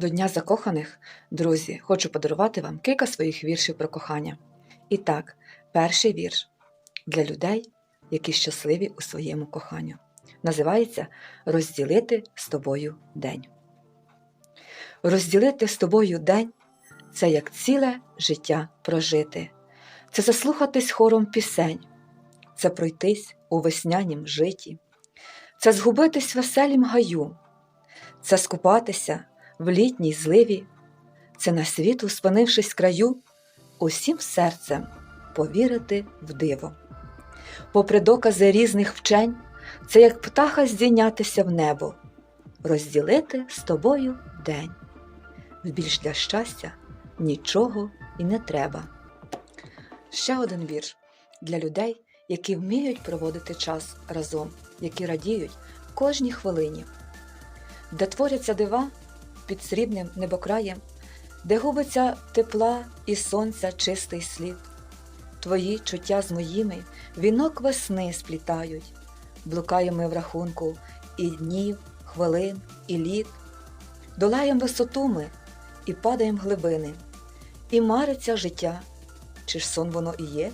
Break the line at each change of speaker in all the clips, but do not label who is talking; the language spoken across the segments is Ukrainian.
До Дня закоханих, друзі, хочу подарувати вам кілька своїх віршів про кохання. І так, перший вірш для людей, які щасливі у своєму коханню. Називається Розділити з тобою день. Розділити з тобою день це як ціле життя прожити, це заслухатись хором пісень, це пройтись у веснянім житті, це згубитись в веселім гаю, це скупатися в літній зливі, це на світу, спинившись краю, усім серцем повірити в диво. Попри докази різних вчень, це як птаха здійнятися в небо, розділити з тобою день. Більш для щастя нічого і не треба. Ще один вірш для людей, які вміють проводити час разом, які радіють кожній хвилині, де творяться дива під срібним небокраєм, де губиться тепла і сонця чистий слід. Твої чуття з моїми вінок весни сплітають, блукаємо в рахунку і днів, хвилин, і літ, долаєм висоту ми і падаєм глибини, і мариться життя, чи ж сон воно і є?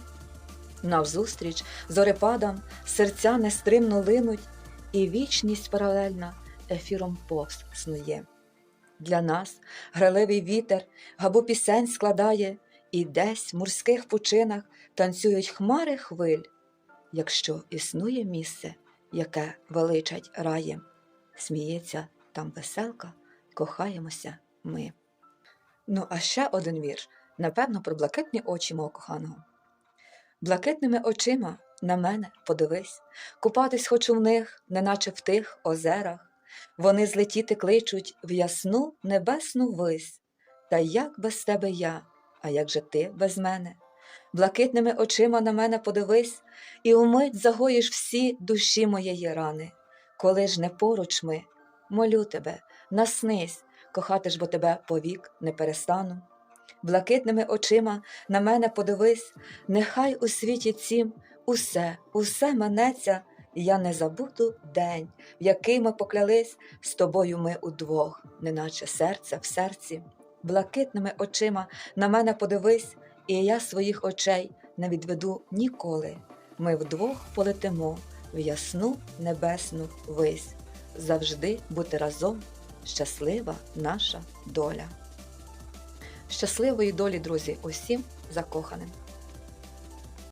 Навзустріч зорепадам серця нестримно линуть, і вічність паралельна ефіром повз снує. Для нас граливий вітер габу пісень складає, і десь в морських пучинах танцюють хмари хвиль, якщо існує місце, яке величать раєм, сміється там веселка, кохаємося ми. Ну, а ще один вірш, напевно, про блакитні очі мого коханого. Блакитними очима на мене подивись, купатись хочу в них, неначе в тих озерах. Вони злетіти кличуть в ясну небесну вись. Та як без тебе я, а як же ти без мене? Блакитними очима на мене подивись, і умить загоїш всі душі моєї рани. Коли ж не поруч ми, молю тебе, наснись, кохати ж бо тебе повік не перестану. Блакитними очима на мене подивись, нехай у світі цім усе, усе минеться, я не забуду день, в який ми поклялись з тобою ми удвох, неначе серце в серці. Блакитними очима на мене подивись, і я своїх очей не відведу ніколи. Ми вдвох полетимо в ясну небесну вись. Завжди бути разом, щаслива наша доля. Щасливої долі, друзі, усім закоханим!